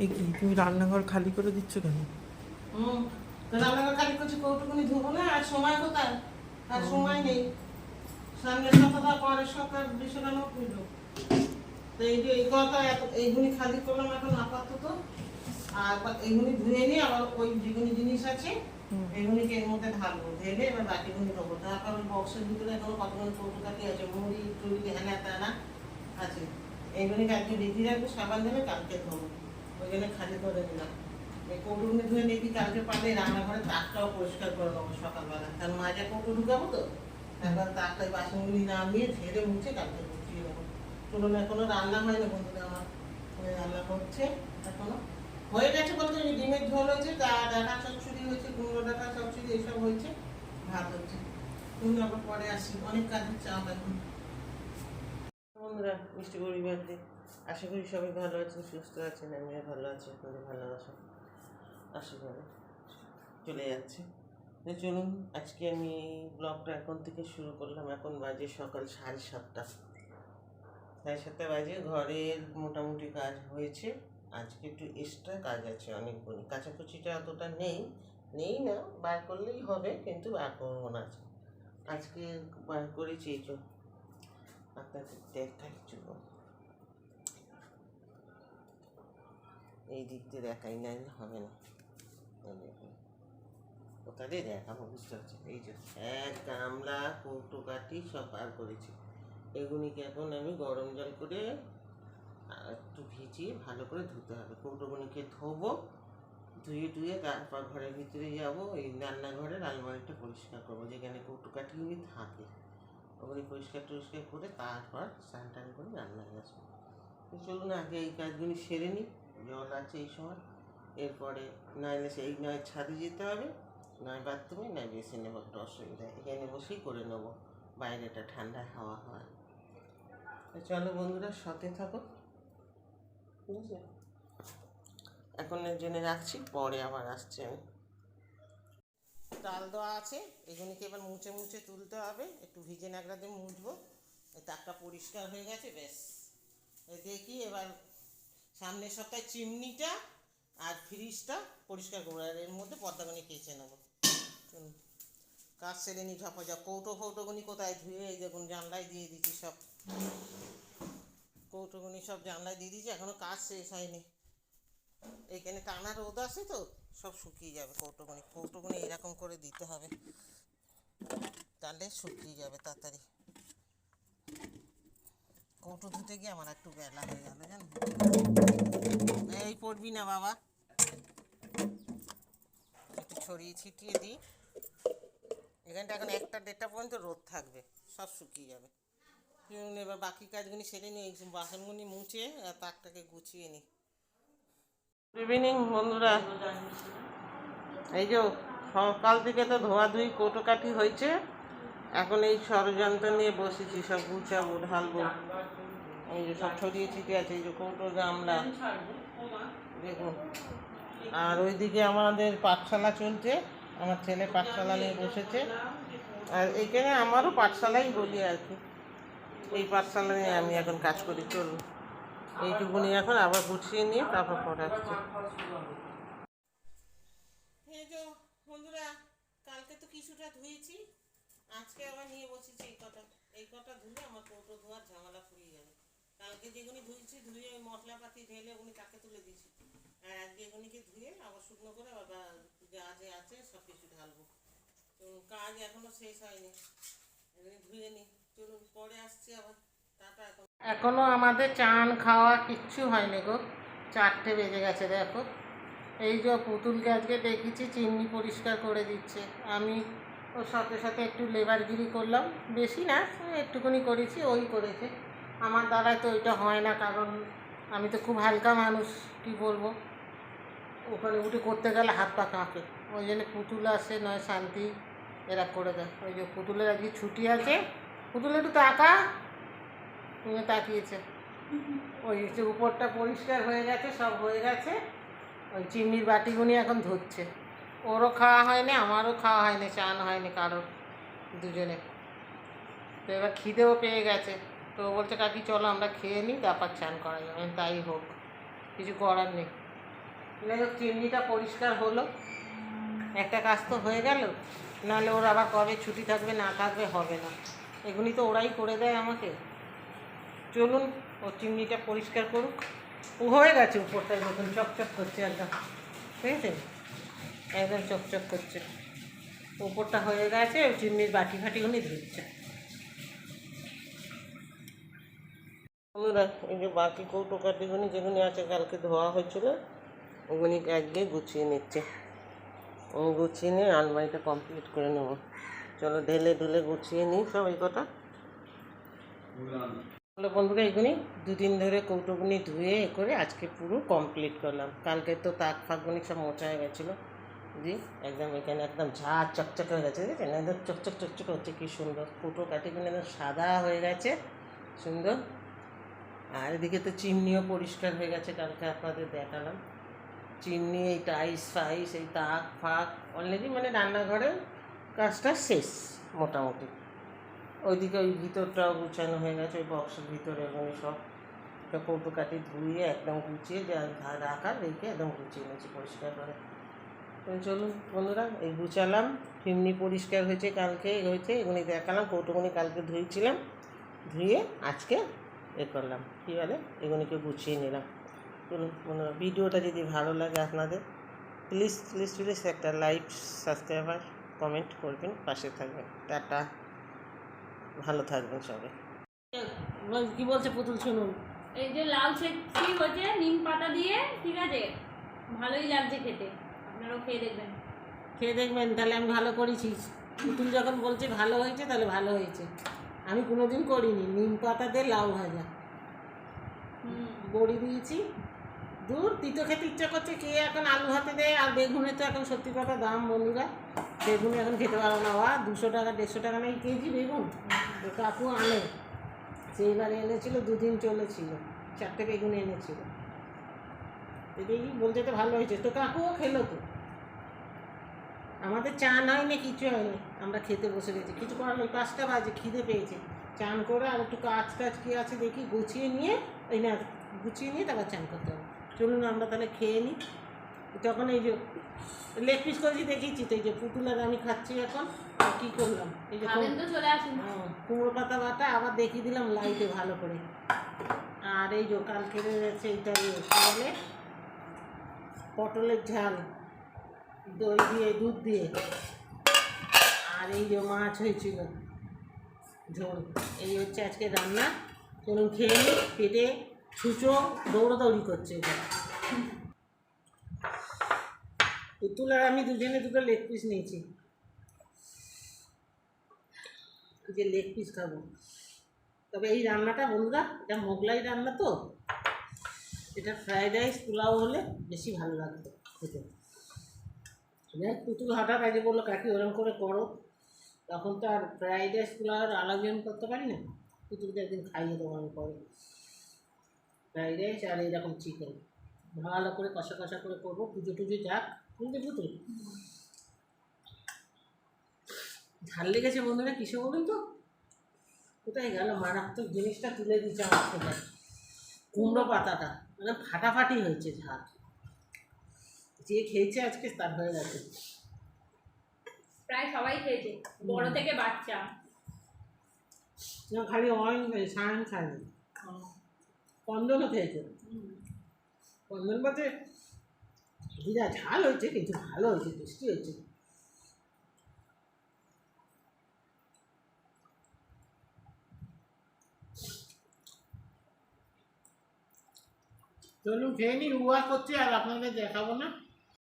এই কি তুমি রান্নাঘর খালি করে দিচ্ছ কেন? হুম রান্নাঘর খালি করছি কৌটুকুনি ধুবো না আর সময় কোথায়? আর সময় নেই। সামনের সপ্তাহ পরের সপ্তাহ নোট করল তো এই যে এই কথা এত- এইগুলি খালি করলাম এখন আপাতত। আর এইগুলি ধুয়ে নিয়ে আবার ওই যেগুলি জিনিস আছে হুম। এইগুলিকে এর মধ্যে ঢালবো। ঢেলে এবার বাকিগুলি দেবো তারপর ওই বক্সের ভিতরে এখনও কতগুলো কৌটো কাটি আছে মুড়ি টুড়ি হ্যানা ত্যানা আছে। এইগুলিকে আজকে রেডি রাখব সাবান দেবে কালকে ধোবো। ওই জন্য খালি করে দিলাম। এই কৌটুগুলি ধুয়ে দেখি কালকে পারলে রান্নাঘরে তাকটাও পরিষ্কার করে নেব সকালবেলা। কারণ মাঝে কৌটো ঢুকাবো তো একবার তাকটাই বাসনগুলি নামিয়ে ঝেড়ে মুছে কালকে গুছিয়ে নেব। চলুন এখনও রান্না হয়নি বন্ধুরা আমার। ওই রান্না হচ্ছে এখনও। হয়ে গেছে বলতে ডিমের ঝোল হয়েছে ডা- ডাটা চচ্চড়ি হয়েছে, কুমড়ো ডাটা চচ্চড়ি এসব হয়েছে, ভাত হচ্ছে। তুমি আবার পরে আসি, অনেক কাজের চাপ এখন। বন্ধুরা মিষ্টি পরিবারকে আশা করি সবাই ভালো আছেন, সুস্থ আছেন, আমিও ভালো আছি, আপনাদের ভালোবাসা আশীর্বাদে চলে যাচ্ছে। তো চলুন, আজকে আমি ব্লগটা এখন থেকে শুরু করলাম। এখন বাজে সকাল সাড়ে সাতটা। সাড়ে সাতটা বাজে, ঘরের মোটামুটি কাজ হয়েছে। আজকে একটু এক্সট্রা কাজ আছে অনেকগুলি কাচাকুচিটা অতটা নেই নেই না, বার করলেই হবে, কিন্তু বার করব না আজকে। আজকে বার করেছি এই জন্য আপনাদের দেখাই চলো এই দিক দিয়ে দেখাই, না হবে না। কোথায় দেখাবো, বুঝতে পারছি এই যে এক গামলা কৌটো কাটি সব বার করেছি। এগুলিকে এখন আমি গরম জল করে একটু ভিজিয়ে ভালো করে ধুতে হবে। কৌটোগুলিকে ধোবো, ধুয়ে টুয়ে তারপর ঘরের ভিতরে যাব, এই রান্নাঘরের আলমারিটা পরিষ্কার করব, যেখানে কৌটো কাঠিগুলি থাকে। ওগুলি পরিষ্কার টরিষ্কার করে তারপর স্নান টান করে রান্নায় আসব। চলুন আগে এই কাজগুলি সেরে নিই। জল আছে এই সময়। এরপরে নইলে সেই নয় ছাদে যেতে হবে নয় বাথরুমে নয় বেসিনে একটা অসুবিধা এখানে বসেই করে নেব। বাইরেটা ঠান্ডা হাওয়া হয়। তো চলো বন্ধুরা সাথে থাকো। ঠিক আছে এখন এর জন্য রাখছি পরে আবার আসছি আমি। চাল দেওয়া আছে, এগুলিকে এবার মুছে মুছে তুলতে হবে, একটু ভিজে নাগড়া দিয়ে মুছবো তাকটা পরিষ্কার হয়ে গেছে এই দেখি এবার সামনের সপ্তাহে চিমনিটা আর ফ্রিজটা পরিষ্কার করব, আর এর মধ্যে পর্দাগুনি কেচে নেব। কাজ সেরে নি ঝপাঝপ। কৌটো ফৌটোগুনি কোথায় ধুয়ে, এই দেখুন, জানলায় দিয়ে দিচ্ছি সব। কৌটোগুনি সব জানলায় দিয়ে দিয়েছি, এখনও কাজ শেষ হয়নি। এইখানে টানা রোদ আছে তো সব শুকিয়ে যাবে কৌটোগুনি। কৌটোগুনি এরকম করে দিতে হবে। তাহলে শুকিয়ে যাবে তাড়াতাড়ি। কৌটো ধুতে গিয়ে আমার একটু বেলা হয়ে গেল জানো। এই পড়বি না বাবা। একটু ছড়িয়ে ছিটিয়ে দিই। এখানটা এখন একটা দেড়টা পর্যন্ত রোদ থাকবে, সব শুকিয়ে যাবে। এবার বাকি কাজগুলি সেরে নিই বাসনগুলি মুছে আর তাকটাকে গুছিয়ে নিই। ইভিনিং বন্ধুরা। এই যে, সকাল থেকে তো ধোয়াধুয়ি কোটোকাটি হয়েছে। এখন এই ষড়যন্ত্র নিয়ে বসেছি, সব গুছাবো ঢালবো এই যে সব ছড়িয়ে ছিটিয়ে আছে, এই যে কৌটো গামলা। দেখুন। আর ওইদিকে আমাদের পাঠশালা চলছে, আমার ছেলে পাঠশালা নিয়ে বসেছে। আর এইখানে আমারও পাঠশালাই বলি আর কি। এই পাঠশালা নিয়ে আমি এখন কাজ করি, চলুন। এইটুকুনি এখন আবার গুছিয়ে নিয়ে তারপর পরে আসছি। নিয়ে ধুয়ে মশলাপাতি ওগুলি তাকে তুলে আর ধুয়ে আবার শুকনো করে আবার যা যে আছে সব কিছু ঢালবো। কাজ এখনও শেষ হয়নি। ধুয়ে নি। চলুন পরে আসছি আবার। টাটা এখন। এখনও আমাদের চান খাওয়া কিচ্ছু হয়নি গো। চারটে বেজে গেছে, দেখো। এই যে পুতুলকে আজকে দেখেছি চিমনি পরিষ্কার করে দিচ্ছে। আমি ওর সাথে সাথে একটু লেবারগিরি করলাম। বেশি না, একটুখানি করেছি, ওই করেছে। আমার দ্বারায় তো ওইটা হয় না, কারণ আমি তো খুব হালকা মানুষ, কি বলব? ওখানে উঠে করতে গেলে হাত পা কাঁপে। ওই জন্য পুতুল আসে, নয় শান্তি, এরা করে দেয়। ওই যে পুতুলের আজকে ছুটি আছে। পুতুল একটু তাকা। তুমি তাকিয়েছে। ওই যে উপরটা পরিষ্কার হয়ে গেছে, সব হয়ে গেছে। ওই চিমনির বাটিগুনি এখন ধরছে। ওরও খাওয়া হয়নি, আমারও খাওয়া হয়নি, চান হয়নি কারোর দুজনে। তো এবার খিদেও পেয়ে গেছে। তো বলছে, কাকি, চলো আমরা খেয়ে নিই, তারপর চান করা যাবে। তাই হোক, কিছু করার নেই। যাই হোক, চিমনিটা পরিষ্কার হলো। একটা কাজ তো হয়ে গেল, নাহলে ওর আবার কবে ছুটি থাকবে না থাকবে হবে না। এগুলি তো ওরাই করে দেয় আমাকে। চলুন ও চিমনিটা পরিষ্কার করুক। ও হয়ে গেছে উপরটায় নতুন চকচক করছে একদম। ঠিক আছে? একদম চকচক করছে। উপরটা হয়ে গেছে চিমনির বাটি ফাটিগুলি ধুচ্ছে। আমরা এই যে বাকি কৌটো কাটিগুনি যেগুলি আছে কালকে ধোয়া হয়েছিল ওগুলি একগে গুছিয়ে নিচ্ছে। গুছিয়ে নিয়ে আলমারিটা কমপ্লিট করে নেব। চলো ঢেলে ঢুলে গুছিয়ে নিই সব এই কটা তাহলে বন্ধুরা এগুলি দুদিন ধরে কৌটোগুনি ধুয়ে এ করে আজকে পুরো কমপ্লিট করলাম। কালকে তো তাক ফাঁকগুনি সব মোচা হয়ে গেছিল। দি একদম এখানে একদম ঝাঁ চকচক হয়ে গেছে, দেখেছেন? একদম চকচক চকচক হচ্ছে কি সুন্দর। কৌটো কাটি কাটিগুলো একদম সাদা হয়ে গেছে, সুন্দর। আর এদিকে তো চিমনিও পরিষ্কার হয়ে গেছে, কালকে আপনাদের দেখালাম। চিমনি, এই টাইস ফাইস, এই তাক ফাক অলরেডি মানে রান্নাঘরের কাজটা শেষ, মোটামুটি। ওইদিকে ওই ভিতরটাও গুছানো হয়ে গেছে, ওই বক্সের ভিতরে ওগুলো সব। কৌটো কাটি ধুয়ে একদম গুছিয়ে যা রাখা রেখে একদম গুছিয়ে নিয়েছি পরিষ্কার করে। চলুন বন্ধুরা, এই গুছালাম চিমনি পরিষ্কার হয়েছে কালকে, হয়েছে, এগুলি দেখালাম কৌটোগুনি কালকে ধুয়েছিলাম, ধুয়ে আজকে এ করলাম। কী বলে? এগুলিকে গুছিয়ে নিলাম। চলুন বন্ধুরা, ভিডিওটা যদি ভালো লাগে আপনাদের প্লিজ প্লিজ প্লিজ একটা লাইক সাবস্ক্রাইবার কমেন্ট করবেন, পাশে থাকবেন। টাটা। ভালো থাকবেন সবাই। কি বলছে পুতুল শুনুন। এই যে লাউ শেকছি হচ্ছে নিম পাতা দিয়ে ঠিক আছে? ভালোই লাগছে খেতে। আপনারাও খেয়ে দেখবেন। খেয়ে দেখবেন তাহলে আমি ভালো করেছি। পুতুল যখন বলছে ভালো হয়েছে তাহলে ভালো হয়েছে। আমি কোনোদিন করিনি নিম পাতা দিয়ে লাউ ভাজা। হুম। বড়ি দিয়েছি। দূর তিতো খেতে ইচ্ছা করছে কে এখন আলু হাতে দেয়? আর বেগুনের তো এখন সত্যি কথা দাম বন্ধুরা। বেগুন এখন খেতে পারো না বা দুশো টাকা দেড়শো টাকা না এই কেজি বেগুন। তো কাকু আনে। সেইবারে এনেছিল, দুদিন চলেছিল। চারটে বেগুন এনেছিল। এটাই বলতে তো ভালো হয়েছে। তো কাকুও খেলো তো। আমাদের চা নাই না কিছু হয়নি। আমরা খেতে বসে গেছি। কিছু করার নেই। পাঁচটা বাজে, খিদে পেয়েছে। চান করে আর একটু কাজ টাজ কী আছে দেখি, গুছিয়ে নিয়ে, এই না, গুছিয়ে নিয়ে তারপর চান করতে হবে। চলুন আমরা তাহলে খেয়ে নিই। তখন এই যে লেগ পিস করেছি দেখিয়েছি তো এই যে পুতুল আর আমি খাচ্ছি এখন আর কী করলাম? এই যে চলে আসুন। হ্যাঁ, কুমড়ো পাতা বাটা আবার দেখিয়ে দিলাম লাইটে ভালো করে। আর এই যে কালকে রয়েছে এইটা বলে পটলের ঝাল দই দিয়ে দুধ দিয়ে। আর এই যে মাছ হয়েছিল ঝোল। এই হচ্ছে আজকে রান্না। চলুন খেয়ে পেটে ছুঁচো দৌড়াদৌড়ি করছে। এটা পুতুল আর আমি দুজনে দুটো লেগ পিস নিয়েছি। যে লেগ পিস খাব। তবে এই রান্নাটা বন্ধুরা, এটা মোগলাই রান্না তো। এটা ফ্রাইড রাইস পোলাও হলে বেশি ভালো লাগতো খেতে। যাই পুতুল হঠাৎ আগে বলল, কাকি, ওরম করে করো। তখন তো আর ফ্রাইড রাইস পোলাও আর আলাদা করতে পারি না। পুতুলকে একদিন খাইয়ে দেবো আমি পরে। ফ্রাইড রাইস আর এইরকম চিকেন ভালো করে কষা কষা করে করব। পুজো টুজো যাক। পুতুল ঝাল লেগেছে বন্ধুরা কিসে বলুন তো? কোথায় গেল? মারাত্মক জিনিসটা তুলে দিচ্ছে আমার থেকে কুমড়ো পাতাটা মানে ফাটাফাটি হয়েছে ঝাল। যে খেয়েছে আজকে তার হয়ে গেছে। প্রায় সবাই খেয়েছে বড় থেকে বাচ্চা। না, খালি অয়েল সায়ন খায়নি। কন্দনও খেয়েছে। কন্দন বলতে দিদা ঝাল হয়েছে কিন্তু ভালো হয়েছে টেস্টি হয়েছে চলুন খেয়ে নি উয়া করছে আর আপনাদের দেখাবো না।